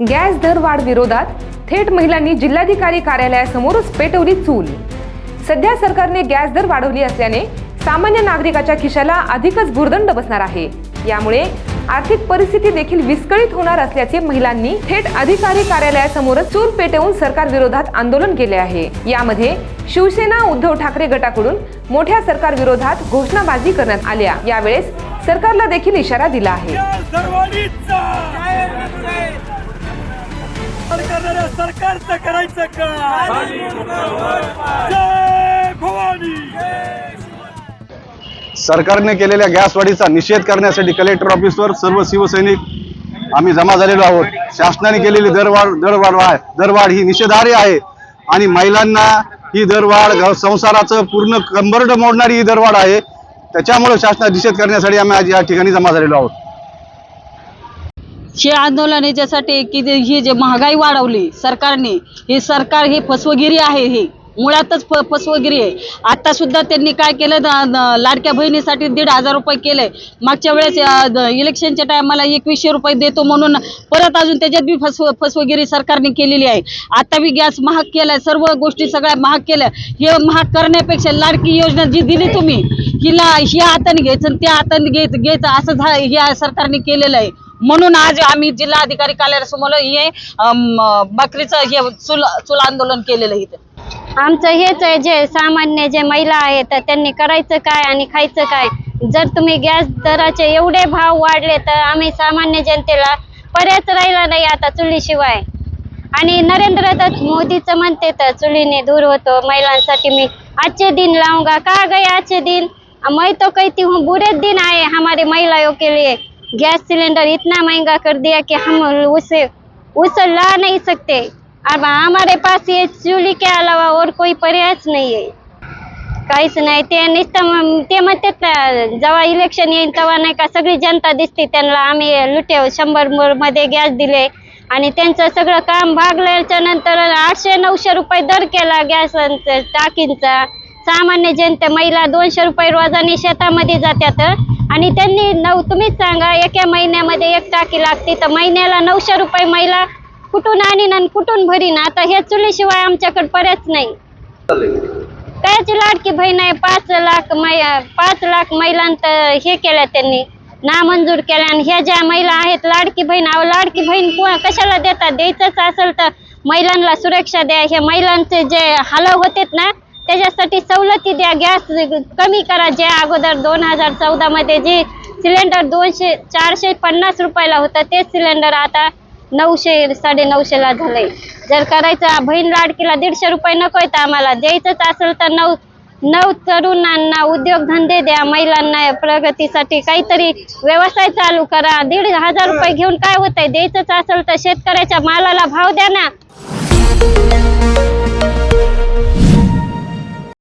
Gas दरवाढ विरोधात थेट महिलांनी जिल्हाधिकारी कार्यालयासमोरच पेटवली चूल. सध्या सरकारने गॅस दर वाढवली असल्याने सामान्य नागरिकाच्या खिशाला अधिकच भुर्दंड बसणार आहे. यामुळे आर्थिक परिस्थिती देखील विस्कळीत होणार असल्याचे महिलांनी थेट अधिकारी कार्यालयासमोरच चूल पेटवून सरकार विरोधात आंदोलन केले आहे. यामध्ये शिवसेना उद्धव ठाकरे गटाकडून मोठ्या सरकार विरोधात घोषणाबाजी करण्यात आल्या. यावेळेस सरकारला देखील इशारा दिला आहे. सरकारला सरकारचं करायचं का? जय भवानी! सरकारने केलेल्या गॅसवाढीचा निषेध करण्यासाठी कलेक्टर ऑफिसवर सर्व शिवसैनिक आम्ही जमा झालेलो आहोत. शासनाने केलेली दरवाढ दरवाढ आहे दरवाढ ही निषेधार्ह आहे. आणि महिलांना ही दरवाढ संसाराचं पूर्ण कंबरड मोडणारी ही दरवाढ आहे. त्याच्यामुळे शासनात निषेध करण्यासाठी आम्ही आज या ठिकाणी जमा झालेलो आहोत. हे आंदोलन याच्यासाठी की जे- ही जे महागाई वाढवली सरकारने हे सरकार हे फसवगिरी आहे हे. मुळातच फ फसवगिरी आहे. आता सुद्धा त्यांनी काय केलं? द- लाडक्या बहिणीसाठी दीड हजार रुपये केले. मागच्या वेळेस द- इलेक्शनच्या टायमाला एकवीसशे रुपये देतो म्हणून परत अजून त्याच्यात बी फसव फसवगिरी सरकारने केलेली आहे. आता बी गॅस महाग केलाय सर्व गोष्टी सगळ्या महाग केल्या. हे महाग करण्यापेक्षा लाडकी योजना जी दिली तुम्ही हिला ह्या हाताने घ्यायचं आणि त्या हाताने घ्यायचं घ्यायचं असं झा ह्या सरकारने केलेलं आहे. म्हणून आज आम्ही जिल्हा अधिकारी कार्यालयासमोर हे बकरीचं हे चुल चुल आंदोलन केलेलं इथे. इथं आमचं हेच आहे जे सामान्य जे महिला आहेत त्यांनी करायचं काय आणि खायचं काय? जर तुम्ही गॅस दराचे एवढे भाव वाढले तर आम्ही सामान्य जनतेला पर्यायच राहिला नाही आता चुलीशिवाय. आणि नरेंद्र दत्त मोदीचं म्हणते तर चुलीने दूर होतो महिलांसाठी मी आजचे दिन लाऊंगा का गए आजचे दिन? मैं तो कहती हूँ बुरे दिन आए हमारे महिलाओं के लिए. गैस सिलेंडर इतना महंगा कर दिया कि हम उसे उसे ला नहीं सकते। अब हमारे पास ये चूल्हे के अलावा और कोई पर्यायच नाही आहे काहीच नाही ते नुसतं मग ते म्हणतात ना जेव्हा इलेक्शन येईल तेव्हा नाही का सगळी जनता दिसते त्यांना आम्ही लुटे शंभरमध्ये गॅस दिले। आणि त्यांचं सगळं काम भागल्याच्या नंतर आठशे नऊशे रुपये दर केला गॅस टाकींचा। सामान्य जनते महिला दोनशे रुपये रोजाने शेतामध्ये जातात आणि त्यांनी नऊ तुम्हीच सांगा एका महिन्यामध्ये एक टाकी लागते. तर महिन्याला नऊशे रुपये महिला कुठून आणीन आणि कुठून भरीन? आता हे चुलीशिवाय आमच्याकडे पर्याच नाही. कायची लाडकी बहीण आहे पाच लाख पाच लाख महिलांत हे केल्या त्यांनी नामंजूर केल्या. आणि ह्या ज्या महिला आहेत लाडकी बहीण अहो लाडकी बहीण कशाला देतात? द्यायचंच असेल तर महिलांना सुरक्षा द्या. हे महिलांचे जे हलव होतेत ना त्याच्यासाठी सवलती द्या गॅस कमी करा. जे अगोदर दोन हजार चौदामध्ये जे सिलेंडर दोनशे चारशे पन्नास रुपयाला होता तेच सिलेंडर आता नऊशे साडे नऊशेला झालंय. जर करायचं बहीण लाडकीला दीडशे रुपये नको तर आम्हाला. द्यायचंच असेल तर नऊ नऊ तरुणांना उद्योगधंदे द्या महिलांना प्रगतीसाठी काहीतरी व्यवसाय चालू करा. दीड हजार रुपये घेऊन काय होत आहे द्यायचंच असेल तर शेतकऱ्याच्या मालाला भाव द्या ना.